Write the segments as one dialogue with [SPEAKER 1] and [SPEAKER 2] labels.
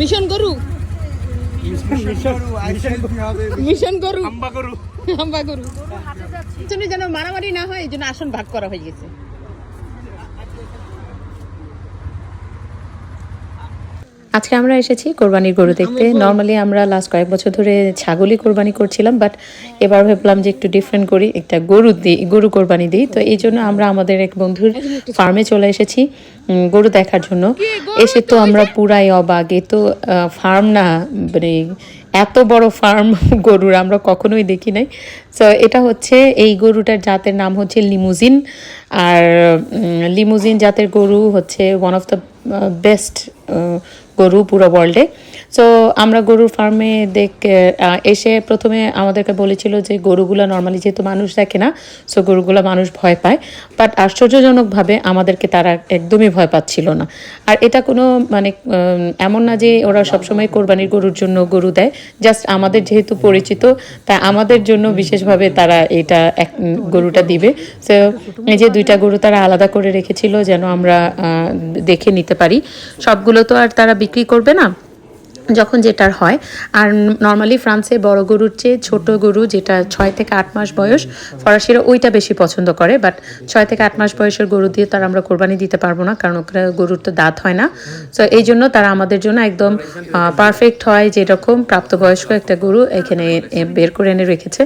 [SPEAKER 1] Mission গরু? Mission গরু?
[SPEAKER 2] আম্বা গরু।
[SPEAKER 1] আম্বা গরু। যেন মারামারি না হয় এই জন্য আসন ভাগ করা হয়ে গেছে।
[SPEAKER 3] আজকে আমরা এসেছি কোরবানির গরু দেখতে। নর্মালি আমরা লাস্ট কয়েক বছর ধরে ছাগলই কোরবানি করছিলাম বাট এবার ভাবলাম যে একটু ডিফারেন্ট করি একটা গরু দিই গরু কোরবানি দিই। তো এই জন্য আমরা আমাদের এক বন্ধুর ফার্মে চলে এসেছি গরু দেখার জন্য। এসে তো আমরা পুরাই অবাক। এ তো ফার্ম না মানে এত বড় ফার্ম গরুর আমরা কখনোই দেখি নাই। সো এটা হচ্ছে এই গরুটার জাতের নাম হচ্ছে লিমুজিন। আর লিমুজিন জাতের গরু হচ্ছে ওয়ান অফ দ্য বেস্ট গরু পুরো ওয়ার্ল্ডে সো আমরা গরুর ফার্মে দেখ এসে প্রথমে আমাদেরকে বলেছিল যে গরুগুলো নর্মালি যেহেতু মানুষ দেখে না সো গরুগুলো মানুষ ভয় পায়। বাট আশ্চর্যজনকভাবে আমাদেরকে তারা একদমই ভয় পাচ্ছিল না। আর এটা কোনো মানে এমন না যে ওরা সবসময় কোরবানির গরুর জন্য গরু দেয় জাস্ট আমাদের যেহেতু পরিচিত, তাই আমাদের জন্য বিশেষভাবে তারা এটা এক গরুটা দিবে। সো এই যে দুইটা গরু তারা আলাদা করে রেখেছিল যেন আমরা দেখে নিতে পারি। সবগুলো তো আর তারা বিক্রি করবে না। যখন যেটার হয়, আর নর্মালি ফ্রান্সে বড় গরুর চেয়ে ছোট গরু যেটা ছয় থেকে আট মাস বয়স, ফরাসিরা ওইটা বেশি পছন্দ করে বাট ছয় থেকে আট মাস বয়সের গরু দিয়ে তারা আমরা কোরবানি দিতে পারব না, কারণ ওখানে গরুর তো দাঁত হয় না। সো এই জন্য তারা আমাদের জন্য একদম পারফেক্ট হয় যেরকম প্রাপ্তবয়স্ক একটা গরু এখানে বের করে এনে রেখেছে।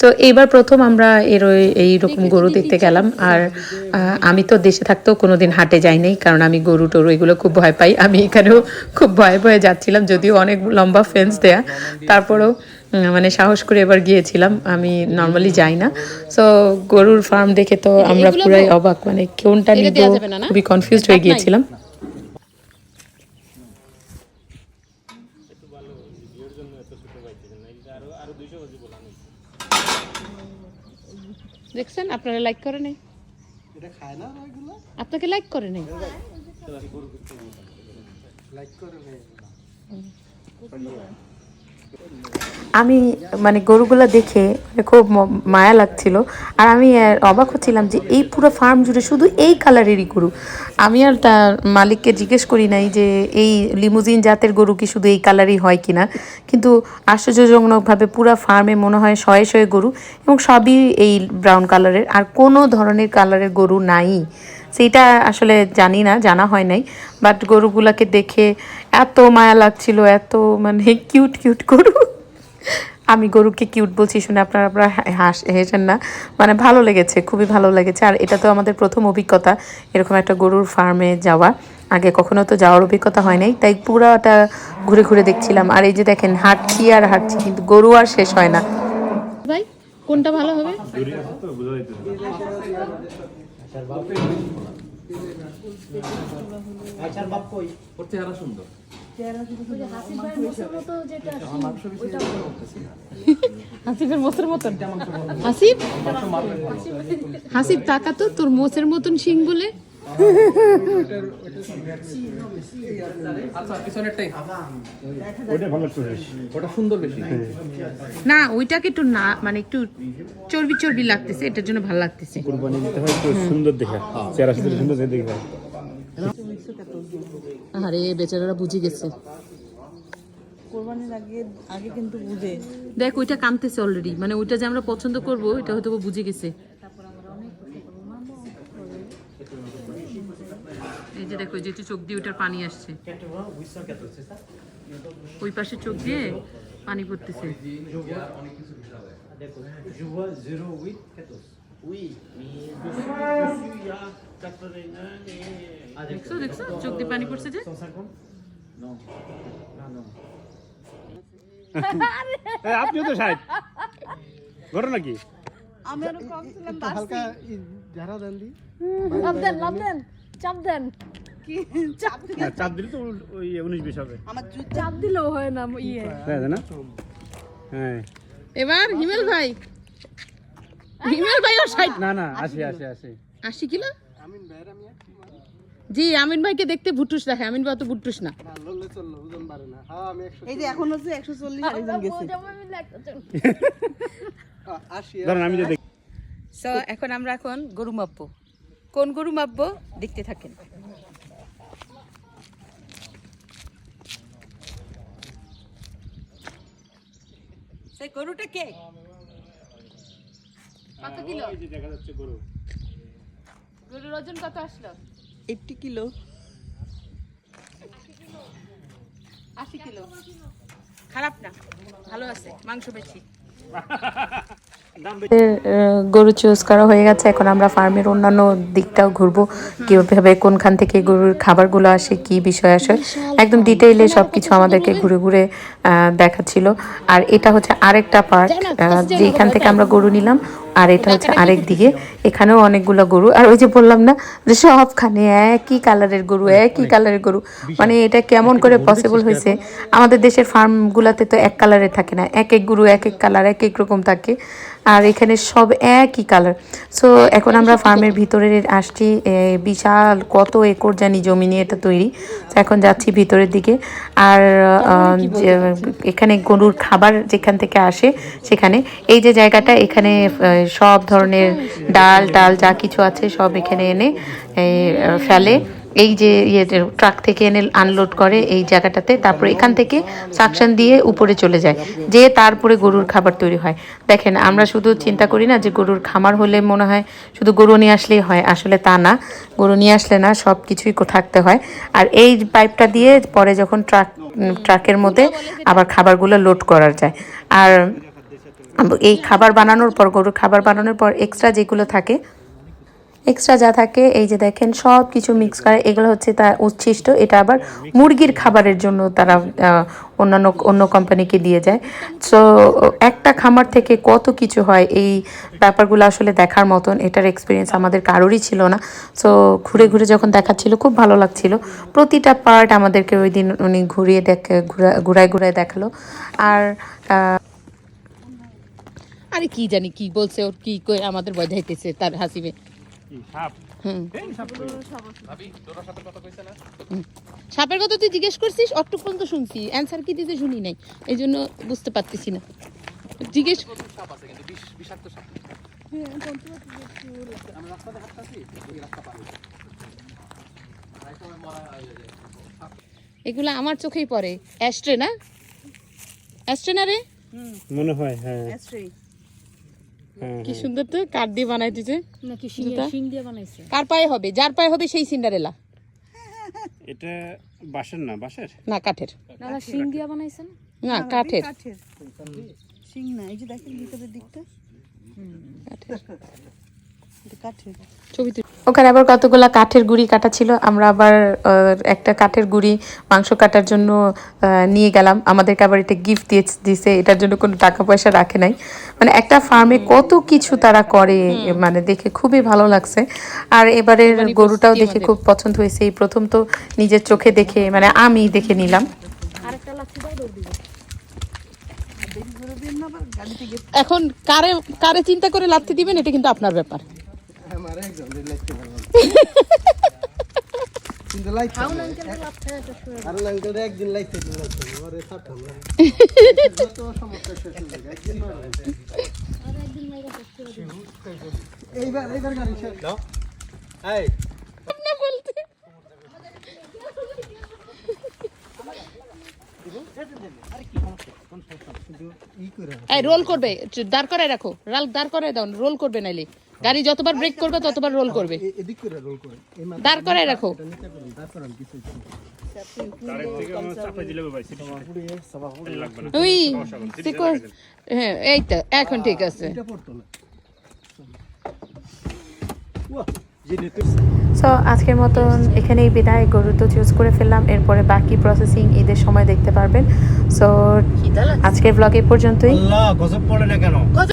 [SPEAKER 3] তো এইবার প্রথম আমরা এর এইরকম গরু দেখতে গেলাম, আর আমি তো দেশে থাকতেও কোনোদিন হাটে যাই নাই কারণ আমি গরু টরু এগুলো খুব ভয় পাই। আমি এখানেও খুব ভয়ে ভয়ে যাচ্ছিলাম যদিও অনেক লম্বা ফেন্স দেয়া তারপরেও মানে সাহস করে এবার গিয়েছিলাম। আমি নর্মালি যাই না। সো গরুর ফার্ম দেখে তো আমরা পুরাই অবাক। মানে কোনটা নিব? খুবই কনফিউজড হয়ে গিয়েছিলাম।
[SPEAKER 1] দেখছেন? আপনারা লাইক করে নেই?
[SPEAKER 2] এটা খায় না এগুলো
[SPEAKER 1] আপনাকে লাইক করে নেই?
[SPEAKER 2] লাইক করে নেই।
[SPEAKER 3] আমি মানে গরুগুলো দেখে মানে খুব মায়া লাগছিল। আর আমি অবাক হচ্ছিলাম যে এই পুরো ফার্ম জুড়ে শুধু এই কালারেরই গরু। আমি আর তার মালিককে জিজ্ঞেস করি নাই যে এই লিমুজিন জাতের গরু কি শুধু এই কালারই হয় কিনা। কিন্তু আশ্চর্যজনকভাবে পুরো ফার্মে মনে হয় শয়ে শয়ে গরু এবং সবই এই ব্রাউন কালারের আর কোনো ধরনের কালারের গরু নাই। সেইটা আসলে জানি না জানা হয় নাই। বাট গরুগুলাকে দেখে এত মায়া লাগছিল এত মানে কিউট কিউট গরু। আমি গরুকে কিউট বলছি শুনে আপনারা আপনারা হাস হেসেন না। মানে ভালো লেগেছে খুবই ভালো লেগেছে। আর এটা তো আমাদের প্রথম অভিজ্ঞতা এরকম একটা গরুর ফার্মে যাওয়া। আগে কখনো তো যাওয়ার অভিজ্ঞতা হয় নাই তাই পুরাটা ঘুরে ঘুরে দেখছিলাম। আর এই যে দেখেন হাঁটছি আর হাঁটছি কিন্তু গরু আর শেষ হয় না।
[SPEAKER 1] ভাই কোনটা ভালো হবে? হাসিফের মোসের মতন। হাসিফ? হাসিফ তাকা তো তোর মোসের মতন সিং বলে।
[SPEAKER 2] ওটা সুন্দর বেশি
[SPEAKER 1] না ওইটাকে একটু না মানে একটু চর্বি চর্বি লাগতেছে এটার জন্য ভালো লাগতেছে।
[SPEAKER 4] কোরবানি দিতে হয় একটু সুন্দর দেখে চেহারা সুন্দর দেখে দেখে।
[SPEAKER 1] আরে বেচারারা বুঝে গেছে।
[SPEAKER 5] কোরবানির আগে আগে কিন্তু বুঝে।
[SPEAKER 1] দেখ ওইটা কামতেছে অলরেডি মানে ওইটা যে আমরা পছন্দ করব এটা হয়তো বুঝে গেছে। এই যে দেখো যে চোখ দিয়ে ওইটার পানি আসছে। ওই পাশে চোখ দিয়ে পানি পড়তেছে। দেখছ দেখছ? চোখ দিয়ে পানি পড়ছে যে?
[SPEAKER 4] আপনিও তো ষাট ঘটনা কি?
[SPEAKER 5] আমি আরও কম ছিলাম
[SPEAKER 2] হালকা যারা দেন দি।
[SPEAKER 5] লাভ দেন লাভ দেন। চাপ দেন। কি? চাপ
[SPEAKER 4] হ্যাঁ, চাপ দিলে তো ওই উনিশ বিশ হবে।
[SPEAKER 5] আমার চাপ দিলেও হয় না ইয়ে।
[SPEAKER 4] তাই না? হ্যাঁ।
[SPEAKER 1] এবার হিমেল ভাই। হিমেল ভাই ও ষাট
[SPEAKER 4] না না আসি আসি আসি।
[SPEAKER 1] আশি কিলো
[SPEAKER 2] আমিন ভাইয়ের আমি
[SPEAKER 1] জি আমিন ভাইকে দেখতে ভুটুস দেখে। আমিন ভাই তো ভুটুস না।
[SPEAKER 2] হ্যাঁ
[SPEAKER 5] এই যে এখন হচ্ছে একশো চল্লিশ গেছে।
[SPEAKER 4] আমি
[SPEAKER 1] এখন আমরা এখন গরু মাপবো কোন গরু মাপবো? দেখতে থাকেন।
[SPEAKER 6] গরুটা কে?
[SPEAKER 4] গরু।
[SPEAKER 1] গরুর কত আসলো?
[SPEAKER 6] Eighty kilo.
[SPEAKER 1] আশি কিলো।
[SPEAKER 6] খারাপ না। ভালো আছে। মাংস বেশি।
[SPEAKER 3] গরু চুজ করা হয়ে গেছে। এখন আমরা ফার্মের অন্যান্য দিকটাও ঘুরবো। কীভাবে, কোনখান থেকে গরুর খাবারগুলো আসে, কি বিষয় আসে। একদম ডিটেইলে সব কিছু আমাদেরকে ঘুরে ঘুরে দেখাচ্ছিল। আর এটা হচ্ছে আরেকটা পার্ট যেখান থেকে আমরা গরু নিলাম। আর এটা হচ্ছে আরেক দিকে। এখানেও অনেকগুলো গরু। আর ওই যে বললাম না যে সবখানে একই কালারের গরু একই কালারের গরু। মানে এটা কেমন করে পসিবল হয়েছে? আমাদের দেশের ফার্মগুলোতে তো এক কালারের থাকে না। এক এক গরু এক এক কালার এক এক রকম থাকে। আর এখানে সব একই কালার। সো এখন আমরা ফার্মের ভিতরে আসছি। এ, বিশাল কত একর জানি জমি নিয়ে এটা তৈরি। তো এখন যাচ্ছি ভিতরের দিকে। আর আহ, যে, এখানে গরুর খাবার যেখান থেকে আসে সেখানে। এই যে জায়গাটা এখানে সব ধরনের ডাল টাল যা কিছু আছে সব এখানে এনে ফেলে। এই যে ইয়ে ট্রাক থেকে এনে আনলোড করে এই জায়গাটাতে, তারপরে এখান থেকে সাকশন দিয়ে উপরে চলে যায়, যে তারপরে গরুর খাবার তৈরি হয়। দেখেন, আমরা শুধু চিন্তা করি না যে গরুর খামার হলে মনে হয় শুধু গরু নিয়ে আসলেই হয়, আসলে তা না। গরু নিয়ে আসলে না, সব কিছুই থাকতে হয়। আর এই পাইপটা দিয়ে পরে যখন ট্রাক ট্রাকের মধ্যে আবার খাবারগুলো লোড করা যায়। আর এই খাবার বানানোর পর, গরুর খাবার বানানোর পর এক্সট্রা যেগুলো থাকে এক্সট্রা যা থাকে, এই যে দেখেন সব কিছু মিক্স করে, এগুলো হচ্ছে তার উচ্ছিষ্ট। এটা আবার মুরগির খাবারের জন্য তারা অন্যান্য, অন্য কোম্পানিকে দিয়ে যায়। সো একটা খামার থেকে কত কিছু হয়, এই ব্যাপারগুলো আসলে দেখার মতন, এটার এক্সপিরিয়েন্স আমাদের কারোরই ছিল না। সো ঘুরে ঘুরে যখন দেখাচ্ছিল, খুব ভালো লাগছিল। প্রতিটা পার্ট আমাদেরকে ওই দিন উনি ঘুরিয়ে দেখে, ঘুরা- ঘুরায় ঘুরায় দেখাল। আর
[SPEAKER 1] আরে কি জানি কি বলছে ওর কি কই আমাদের বোঝাইতেছে তার হাসিবে।
[SPEAKER 4] কি সাপ?
[SPEAKER 1] হুম।
[SPEAKER 4] এই সাপ কই?
[SPEAKER 1] সাপের কথা তুই জিজ্ঞেস করছিস অট্টু পর্যন্ত শুনছি। অ্যান্সার কি দিতে শুনি নাই। এই জন্য বুঝতে পারতেছি না। জিজ্ঞেস এগুলো আমার চোখেই পড়ে। অ্যাস্ট্রে না? অ্যাস্ট্রে না রে?
[SPEAKER 4] মনে হয় হ্যাঁ। হ্যাঁ
[SPEAKER 1] কি সুন্দর তো কাঠ দিয়ে বানাই দিছে
[SPEAKER 5] নাকি শিং দিয়ে বানাইছে?
[SPEAKER 1] কার পায়ে হবে? যার পায়ে হবে সেই সিন্ডারেলা।
[SPEAKER 4] এটা বাঁশের না বাঁশের?
[SPEAKER 1] না কাঠের।
[SPEAKER 5] না না শিং দিয়ে বানাইছে না?
[SPEAKER 1] না কাঠের।
[SPEAKER 6] শিং না এই যে দেখেন ভিতরের দিকটা। এটা কাঠের।
[SPEAKER 1] ছবি তুল
[SPEAKER 3] ওখানে আবার কতগুলা কাঠের গুড়ি কাটা ছিল আমরা আবার আহ, একটা কাঠের গুড়ি মাংস কাটার জন্য আহ, নিয়ে গেলাম। আমাদেরকে আবার এটা গিফট দিয়ে দিছে এটার জন্য কোনো টাকা পয়সা রাখে নাই। মানে একটা ফার্মে কত কিছু তারা করে মানে দেখে খুবই ভালো লাগছে। আর এবারের গরুটাও দেখে খুব পছন্দ হয়েছে। এই প্রথম তো নিজের চোখে দেখে মানে আমি দেখে নিলাম।
[SPEAKER 5] আরেকটা লাঠি দাও দৌড় দিবে।
[SPEAKER 1] এখন কারে কারে চিন্তা করে লাথি দিবেন এটা কিন্তু আপনার ব্যাপার।
[SPEAKER 2] কিন্তু আর আঙ্কেল একদিন লাইট ওরে ছাড়তাম না সমস্যা শেষ হয়ে যাবে একদিন পারবে এইবার এইবার গাড়ি শেষ দাও এই ই করে
[SPEAKER 1] এই রোল করবে। দাঁড় করায় রাখো। রাল দাঁড় করায় দাও রোল করবে নাইলে। গাড়ি যতবার ব্রেক করবে ততবার রোল করবে। দাঁড় করায় রাখো। ওই হ্যাঁ এই তো এখন ঠিক আছে।
[SPEAKER 2] এটা পড়তো না।
[SPEAKER 3] সো আজকের মতন এখানেই বিদায়। গরু তো চুজ করে ফেললাম। এরপরে বাকি প্রসেসিং ঈদের সময় দেখতে পারবেন। সো আজকের ব্লগ এই পর্যন্তই।
[SPEAKER 2] আল্লাহ গজব পড়ে না কেন?